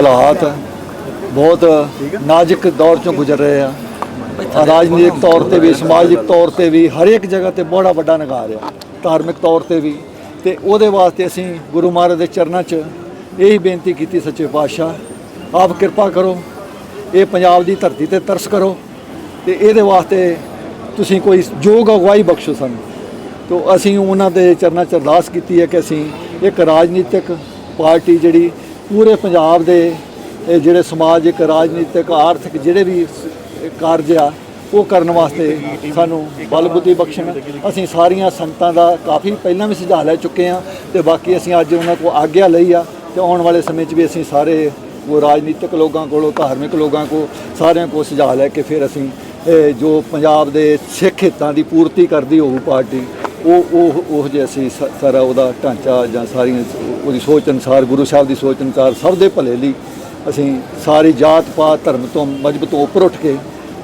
ਹਾਲਾਤ ਬਹੁਤ ਨਾਜ਼ੁਕ ਦੌਰ ਚੋਂ ਗੁਜ਼ਰ ਰਹੇ ਆ। ਰਾਜਨੀਤਿਕ ਤੌਰ ਤੇ ਵੀ ਸਮਾਜਿਕ ਤੌਰ ਤੇ ਵੀ ਹਰ ਇੱਕ ਜਗ੍ਹਾ ਤੇ ਬੜਾ ਵੱਡਾ ਨਗਾਰ ਆ ਧਾਰਮਿਕ ਤੌਰ ਤੇ ਵੀ। ਤੇ ਉਹਦੇ ਵਾਸਤੇ ਅਸੀਂ ਗੁਰੂ ਮਹਾਰਾਜ ਦੇ ਚਰਨਾਂ 'ਚ ਇਹੀ ਬੇਨਤੀ ਕੀਤੀ ਸੱਚੇ ਪਾਤਸ਼ਾਹ ਆਪ ਕਿਰਪਾ ਕਰੋ ਇਹ ਪੰਜਾਬ ਦੀ ਧਰਤੀ ਤੇ ਤਰਸ ਕਰੋ ਤੇ ਇਹਦੇ ਵਾਸਤੇ ਤੁਸੀਂ ਕੋਈ ਯੋਗ ਅਗਵਾਈ ਬਖਸ਼ੋ ਸਾਨੂੰ। ਤੋ ਅਸੀਂ ਉਹਨਾਂ ਦੇ ਚਰਨਾਂ 'ਚ ਅਰਦਾਸ ਕੀਤੀ ਹੈ ਕਿ ਅਸੀਂ ਇੱਕ ਰਾਜਨੀਤਿਕ ਪਾਰਟੀ ਜਿਹੜੀ ਪੂਰੇ ਪੰਜਾਬ ਦੇ, ਇਹ ਜਿਹੜੇ ਸਮਾਜਿਕ ਰਾਜਨੀਤਿਕ, ਆਰਥਿਕ ਜਿਹੜੇ ਵੀ ਕਾਰਜ ਆ, ਉਹ ਕਰਨ ਵਾਸਤੇ ਸਾਨੂੰ ਬਲ ਬੁੱਧੀ ਬਖਸ਼ਣ। ਅਸੀਂ ਸਾਰੀਆਂ ਸੰਗਤਾਂ ਦਾ ਕਾਫੀ ਪਹਿਲਾਂ ਵੀ ਸੁਝਾਅ ਲੈ ਚੁੱਕੇ ਆ ਤੇ ਬਾਕੀ ਅਸੀਂ ਅੱਜ ਉਹਨਾਂ ਕੋਲ ਆਗਿਆ ਲਈ ਆ ਤੇ ਆਉਣ ਵਾਲੇ ਸਮੇਂ 'ਚ ਵੀ ਅਸੀਂ ਸਾਰੇ ਉਹ ਰਾਜਨੀਤਿਕ ਲੋਕਾਂ ਕੋਲੋਂ, ਧਾਰਮਿਕ ਲੋਕਾਂ ਕੋਲ ਸਾਰਿਆਂ ਕੋਲ ਸੁਝਾਅ ਲੈ ਕੇ ਫਿਰ ਅਸੀਂ ਜੋ ਪੰਜਾਬ ਦੇ ਸਿੱਖ ਹਿੱਤਾਂ ਦੀ ਪੂਰਤੀ ਕਰਦੀ ਹੋਊ ਪਾਰਟੀ ਉਹ ਉਹ ਉਹ ਜੇ ਅਸੀਂ ਸ- ਸਾਰਾ ਉਹਦਾ ਢਾਂਚਾ ਜਾਂ ਸਾਰੀਆਂ ਉਹਦੀ ਸੋਚ ਅਨੁਸਾਰ ਗੁਰੂ ਸਾਹਿਬ ਦੀ ਸੋਚ ਅਨੁਸਾਰ ਸਭ ਦੇ ਭਲੇ ਲਈ ਅਸੀਂ ਸਾਰੀ ਜਾਤ ਪਾਤ ਧਰਮ ਤੋਂ ਮਜਬੂਤ ਤੋਂ ਉੱਪਰ ਉੱਠ ਕੇ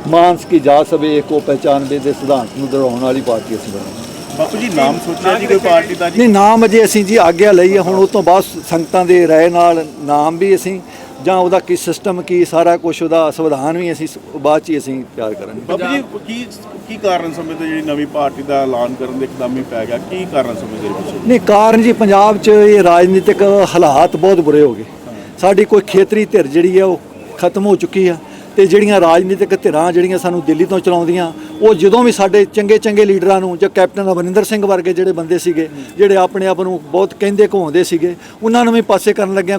ਮਾਨਸ ਕੀ ਜਾਤ ਸਵੇ ਏਕੋ ਪਹਿਚਾਨਵੇ ਦੇ ਸਿਧਾਂਤ ਨੂੰ ਦੁਹਰਾਉਣ ਵਾਲੀ ਪਾਰਟੀ ਅਸੀਂ ਬਣਾਵਾਂਗੇ ਬਾਪੂ ਜੀ ਨਾਮ ਸੋਚਿਆ ਜੀ ਕੋਈ ਪਾਰਟੀ ਦਾ ਜੀ? ਨਹੀਂ ਨਾਮ ਅਜੇ ਅਸੀਂ ਜੀ ਆਗਿਆ ਲਈ ਹੈ ਹੁਣ ਉਹ ਤੋਂ ਬਾਅਦ ਸੰਗਤਾਂ ਦੇ ਰਾਏ ਨਾਲ ਨਾਮ ਵੀ ਅਸੀਂ ਜਾਂ ਉਹਦਾ ਕੀ ਸਿਸਟਮ ਕੀ ਸਾਰਾ ਕੁਝ ਉਹਦਾ ਸੰਵਿਧਾਨ ਵੀ ਅਸੀਂ ਬਾਅਦ ਚ ਹੀ ਅਸੀਂ ਤਿਆਰ ਕਰਾਂਗੇ। ਬਾਪੂ ਜੀ ਕੀ ਕੀ ਕਾਰਨ ਸਮਝਦੇ ਜਿਹੜੀ ਨਵੀਂ ਪਾਰਟੀ ਦਾ ਐਲਾਨ ਕਰਨ ਦੇ ਇੱਕਦਮ ਹੀ ਪੈ ਗਿਆ? ਕੀ ਕਾਰਨ ਸਮਝਦੇ ਤੁਸੀਂ ਨਹੀਂ ਕਾਰਨ ਜੀ ਪੰਜਾਬ 'ਚ ਇਹ ਰਾਜਨੀਤਿਕ ਹਾਲਾਤ ਬਹੁਤ ਬੁਰੇ ਹੋ ਗਏ। ਸਾਡੀ ਕੋਈ ਖੇਤਰੀ ਧਿਰ ਜਿਹੜੀ ਹੈ ਉਹ ਖਤਮ ਹੋ ਚੁੱਕੀ ਆ ਤੇ ਜਿਹੜੀਆਂ ਰਾਜਨੀਤਿਕ ਧਿਰਾਂ ਜਿਹੜੀਆਂ ਸਾਨੂੰ ਦਿੱਲੀ ਤੋਂ ਚਲਾਉਂਦੀਆਂ ਉਹ ਜਦੋਂ ਵੀ ਸਾਡੇ ਚੰਗੇ ਚੰਗੇ ਲੀਡਰਾਂ ਨੂੰ ਜਾਂ ਕੈਪਟਨ ਅਮਰਿੰਦਰ ਸਿੰਘ ਵਰਗੇ ਜਿਹੜੇ ਬੰਦੇ ਸੀਗੇ ਜਿਹੜੇ ਆਪਣੇ ਆਪ ਨੂੰ ਬਹੁਤ ਕਹਿੰਦੇ ਘਵਾਉਂਦੇ ਸੀਗੇ ਉਹਨਾਂ ਨੂੰ ਵੀ ਪਾਸੇ ਕਰਨ ਲੱਗਿਆ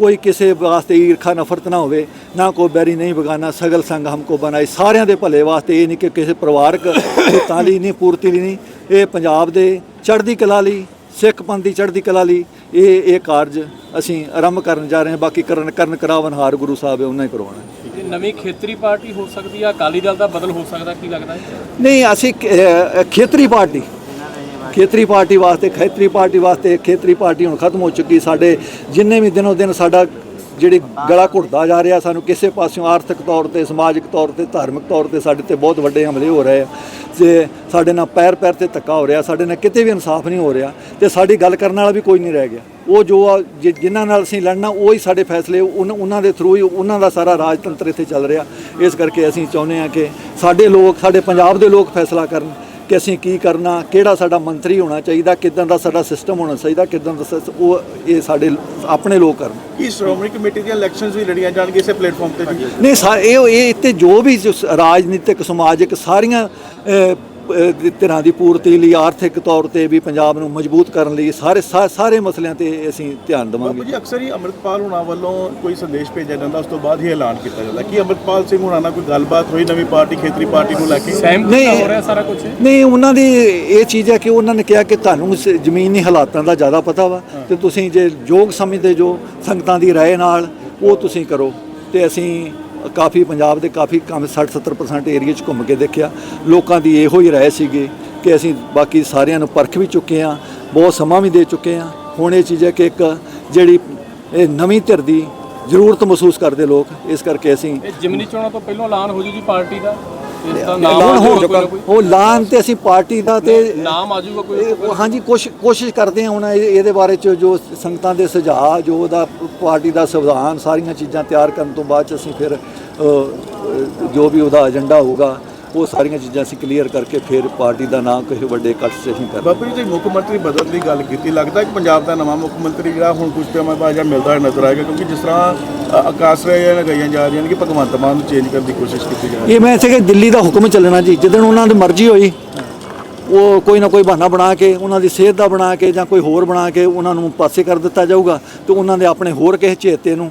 ਕੋਈ ਕਿਸੇ ਵਾਸਤੇ ਈਰਖਾ ਨਫ਼ਰਤ ਨਾ ਹੋਵੇ ਨਾ ਕੋਈ ਬੈਰੀ ਨਹੀਂ ਬਗਾਨਾ ਸਗਲ ਸੰਗ ਹਮਕੋ ਬਣਾਈ ਸਾਰਿਆਂ ਦੇ ਭਲੇ ਵਾਸਤੇ ਇਹ ਨਹੀਂ ਕਿ ਕਿਸੇ ਪਰਿਵਾਰਕ ਹਿੱਤਾਂ ਲਈ ਨਹੀਂ ਪੂਰਤੀ ਲਈ ਨਹੀਂ। ਇਹ ਪੰਜਾਬ ਦੇ ਚੜ੍ਹਦੀ ਕਲਾ ਲਈ ਸਿੱਖ ਪੰਥ ਦੀ ਚੜ੍ਹਦੀ ਕਲਾ ਲਈ ਇਹ ਇਹ ਕਾਰਜ ਅਸੀਂ ਆਰੰਭ ਕਰਨ ਜਾ ਰਹੇ ਹਾਂ। ਬਾਕੀ ਕਰਨ ਕਰਨ ਕਰਾਵਨਹਾਰ ਗੁਰੂ ਸਾਹਿਬ ਹੈ ਉਹਨਾਂ ਹੀ ਕਰਵਾਉਣਾ। ਹੈ। ਨਵੀਂ ਖੇਤਰੀ ਪਾਰਟੀ ਹੋ ਸਕਦੀ ਆ? ਅਕਾਲੀ ਦਲ ਦਾ ਬਦਲ ਹੋ ਸਕਦਾ ਕੀ ਲੱਗਦਾ ਹੈ ਨਹੀਂ ਅਸੀਂ ਖੇਤਰੀ ਪਾਰਟੀ ਖੇਤਰੀ ਪਾਰਟੀ ਵਾਸਤੇ, ਖੇਤਰੀ ਪਾਰਟੀ ਵਾਸਤੇ ਖੇਤਰੀ ਪਾਰਟੀ ਹੁਣ ਖਤਮ ਹੋ ਚੁੱਕੀ ਸਾਡੇ, ਜਿੰਨੇ ਵੀ ਦਿਨੋ ਦਿਨ ਸਾਡਾ ਜਿਹੜੀ ਗਲਾ ਘੁੱਟਦਾ ਜਾ ਰਿਹਾ ਸਾਨੂੰ ਕਿਸੇ ਪਾਸਿਓਂ ਆਰਥਿਕ ਤੌਰ ਤੇ, ਸਮਾਜਿਕ ਤੌਰ ਤੇ, ਧਾਰਮਿਕ ਤੌਰ ਤੇ ਸਾਡੇ ਤੇ ਬਹੁਤ ਵੱਡੇ ਹਮਲੇ ਹੋ ਰਹੇ ਆ। ਤੇ ਸਾਡੇ ਨਾਲ ਪੈਰ ਪੈਰ ਤੇ ਧੱਕਾ ਹੋ ਰਿਹਾ, ਸਾਡੇ ਨਾਲ ਕਿਤੇ ਵੀ ਇਨਸਾਫ ਨਹੀਂ ਹੋ ਰਿਹਾ। ਤੇ ਸਾਡੀ ਗੱਲ ਕਰਨ ਵਾਲਾ ਵੀ ਕੋਈ ਨਹੀਂ ਰਹਿ ਗਿਆ। ਉਹ ਜੋ ਆ, ਜਿ- ਜਿਨ੍ਹਾਂ ਨਾਲ ਅਸੀਂ ਲੜਨਾ, ਉਹ ਹੀ ਸਾਡੇ ਫੈਸਲੇ, ਉਨ- ਉਹਨਾਂ ਦੇ ਥਰੂ ਹੀ ਉਹਨਾਂ ਦਾ ਸਾਰਾ ਰਾਜਤੰਤਰ ਇੱਥੇ ਚੱਲ ਰਿਹਾ। ਇਸ ਕਰਕੇ ਅਸੀਂ ਚਾਹੁੰਦੇ ਹਾਂ ਕਿ ਸਾਡੇ ਲੋਕ, ਸਾਡੇ ਪੰਜਾਬ ਦੇ ਲੋਕ ਫੈਸਲਾ ਕਰਨ। ਕਿ ਅਸੀਂ ਕੀ ਕਰਨਾ ਕਿਹੜਾ ਸਾਡਾ ਮੰਤਰੀ ਹੋਣਾ ਚਾਹੀਦਾ ਕਿਦਾਂ ਦਾ ਸਾਡਾ ਸਿਸਟਮ ਹੋਣਾ ਚਾਹੀਦਾ ਕਿਦਾਂ ਦਾ ਉਹ ਇਹ ਸਾਡੇ ਆਪਣੇ ਲੋਕ ਕਰਨ। ਕੀ ਸ਼੍ਰੋਮਣੀ ਕਮੇਟੀ ਦੀਆਂ ਇਲੈਕਸ਼ਨਸ ਵੀ ਲੜੀਆਂ ਜਾਣਗੀਆਂ ਇਸੇ ਪਲੇਟਫਾਰਮ ਤੇ ਨਹੀਂ ਇਹ ਇਹ ਇੱਥੇ ਜੋ ਵੀ ਰਾਜਨੀਤਿਕ ਸਮਾਜਿਕ ਸਾਰੀਆਂ ਧਿਰਾਂ ਦੀ ਪੂਰਤੀ ਲਈ ਆਰਥਿਕ ਤੌਰ ਤੇ ਵੀ ਪੰਜਾਬ ਨੂੰ ਮਜ਼ਬੂਤ ਕਰਨ ਲਈ ਸਾਰੇ ਸਾਰੇ ਮਸਲਿਆਂ ਤੇ ਅਸੀਂ ਧਿਆਨ ਦੇਵਾਂਗੇ। ਜੀ ਅਕਸਰ ਹੀ ਅੰਮ੍ਰਿਤਪਾਲ ਹੁਣਾਂ ਵੱਲੋਂ ਕੋਈ ਸੰਦੇਸ਼ ਭੇਜਿਆ ਜਾਂਦਾ ਉਸ ਤੋਂ ਬਾਅਦ ਹੀ ਐਲਾਨ ਕੀਤਾ ਜਾਂਦਾ। ਕੀ ਅੰਮ੍ਰਿਤਪਾਲ ਸਿੰਘ ਹੁਣਾਂ ਨਾਲ ਕੋਈ ਗੱਲਬਾਤ ਹੋਈ ਨਵੀਂ ਪਾਰਟੀ ਖੇਤਰੀ ਪਾਰਟੀ ਨੂੰ ਲੈ ਕੇ? ਸਹਿਮਤੀ ਹੋ ਰਿਹਾ ਸਾਰਾ ਕੁਝ ਨਹੀਂ ਉਹਨਾਂ ਦੀ ਇਹ ਚੀਜ਼ ਹੈ ਕਿ ਉਹਨਾਂ ਨੇ ਕਿਹਾ ਕਿ ਤੁਹਾਨੂੰ ਜ਼ਮੀਨੀ ਹਾਲਾਤਾਂ ਦਾ ਜ਼ਿਆਦਾ ਪਤਾ ਵਾ ਤੇ ਤੁਸੀਂ ਜੇ ਯੋਗ ਸਮਝਦੇ ਜੋ ਸੰਗਤਾਂ ਦੀ ਰਾਏ ਨਾਲ ਉਹ ਤੁਸੀਂ ਕਰੋ ਤੇ ਅਸੀਂ ਕਾਫੀ ਪੰਜਾਬ ਦੇ ਕਾਫੀ ਕੰਮ 60 70% ਏਰੀਆ 'ਚ ਘੁੰਮ ਕੇ ਦੇਖਿਆ। ਲੋਕਾਂ ਦੀ ਇਹੋ ਹੀ ਰਾਏ ਸੀਗੀ ਕਿ ਅਸੀਂ ਬਾਕੀ ਸਾਰਿਆਂ ਨੂੰ ਪਰਖ ਵੀ ਚੁੱਕੇ ਆ ਬਹੁਤ ਸਮਾਂ ਵੀ ਦੇ ਚੁੱਕੇ ਆ ਹੁਣ ਇਹ ਚੀਜ਼ ਹੈ ਕਿ ਇੱਕ ਜਿਹੜੀ ਇਹ ਨਵੀਂ ਧਿਰ ਦੀ ਜ਼ਰੂਰਤ ਮਹਿਸੂਸ ਕਰਦੇ ਲੋਕ, ਇਸ ਕਰਕੇ ਅਸੀਂ ਜਿਮਨੀ ਚੋਣਾਂ ਤੋਂ ਪਹਿਲਾਂ ਐਲਾਨ ਹੋ ਜੂ ਜੀ ਪਾਰਟੀ ਦਾ। ਇਸ ਦਾ ਨਾਮ ਐਲਾਨ ਹੋ ਚੁੱਕਾ ਉਹ ਲਾਨ ਤੇ ਅਸੀਂ ਪਾਰਟੀ ਦਾ ਤੇ ਨਾਮ ਆ ਜਾਊਗਾ ਕੋਈ ਹਾਂਜੀ ਕੋਸ਼ ਕੋਸ਼ਿਸ਼ ਕਰਦੇ ਹਾਂ ਹੁਣ ਇਹ- ਇਹਦੇ ਬਾਰੇ ਚ ਜੋ ਸੰਗਤਾਂ ਦੇ ਸੁਝਾਅ ਜੋ ਉਹਦਾ ਪਾਰਟੀ ਦਾ ਸੰਵਿਧਾਨ ਸਾਰੀਆਂ ਚੀਜ਼ਾਂ ਤਿਆਰ ਕਰਨ ਤੋਂ ਬਾਅਦ ਚ ਅਸੀਂ ਫਿਰ ਜੋ ਵੀ ਉਹਦਾ ਏਜੰਡਾ ਹੋਊਗਾ ਉਹ ਸਾਰੀਆਂ ਚੀਜ਼ਾਂ ਅਸੀਂ ਕਲੀਅਰ ਕਰਕੇ ਫਿਰ ਪਾਰਟੀ ਦਾ ਨਾਮ ਕਿਸੇ ਵੱਡੇ ਇਕੱਠ 'ਚ ਅਸੀਂ ਕਰ ਬਾਪੂ ਜੀ ਜੇ ਮੁੱਖ ਮੰਤਰੀ ਬਦਲਣ ਦੀ ਗੱਲ ਕੀਤੀ ਲੱਗਦਾ ਕਿ ਪੰਜਾਬ ਦਾ ਨਵਾਂ ਮੁੱਖ ਮੰਤਰੀ ਜਿਹੜਾ ਹੁਣ ਕੁਝ ਟਾਈਮ ਬਾਅਦ ਜਿਹੜਾ ਮਿਲਦਾ ਨਜ਼ਰ ਆਏਗਾ ਕਿਉਂਕਿ ਜਿਸ ਤਰ੍ਹਾਂ ਆਕਾਸ਼ ਰਾਏ ਨਾਲ ਗਈਆਂ ਜਾ ਰਹੀਆਂ ਨੇ ਕਿ ਭਗਵੰਤ ਮਾਨ ਨੂੰ ਚੇਂਜ ਕਰਨ ਦੀ ਕੋਸ਼ਿਸ਼ ਕੀਤੀ ਜਾ ਰਹੀ ਹੈ। ਇਹ ਮੈਂ ਕਿ ਦਿੱਲੀ ਦਾ ਹੁਕਮ ਚੱਲਣਾ ਜੀ ਜਿੱਦਣ ਉਹਨਾਂ ਦੀ ਮਰਜ਼ੀ ਹੋਈ ਉਹ ਕੋਈ ਨਾ ਕੋਈ ਬਹਾਨਾ ਬਣਾ ਕੇ ਉਹਨਾਂ ਦੀ ਸਿਹਤ ਦਾ ਬਣਾ ਕੇ ਜਾਂ ਕੋਈ ਹੋਰ ਬਣਾ ਕੇ ਉਹਨਾਂ ਨੂੰ ਪਾਸੇ ਕਰ ਦਿੱਤਾ ਜਾਊਗਾ ਤੇ ਉਹਨਾਂ ਦੇ ਆਪਣੇ ਹੋਰ ਕਿਸੇ ਚੇਤੇ ਨੂੰ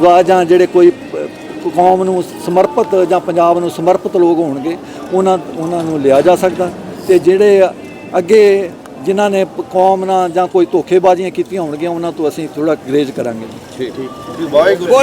ਹੋਊਗਾ ਜਾਂ ਜਿਹੜੇ ਕੋਈ ਕੌਮ ਨੂੰ ਸਮਰਪਿਤ ਜਾਂ ਪੰਜਾਬ ਨੂੰ ਸਮਰਪਿਤ ਲੋਕ ਹੋਣਗੇ ਉਹਨਾਂ ਉਹਨਾਂ ਨੂੰ ਲਿਆ ਜਾ ਸਕਦਾ। ਤੇ ਜਿਹੜੇ ਅੱਗੇ ਜਿਨ੍ਹਾਂ ਨੇ ਕੌਮ ਨਾਲ ਜਾਂ ਕੋਈ ਧੋਖੇਬਾਜ਼ੀਆਂ ਕੀਤੀਆਂ ਹੋਣਗੀਆਂ ਉਹਨਾਂ ਤੋਂ ਅਸੀਂ ਥੋੜਾ ਗਰੇਜ ਕਰਾਂਗੇ। ਠੀਕ ਠੀਕ। ਵਾਹਿਗੁਰੂ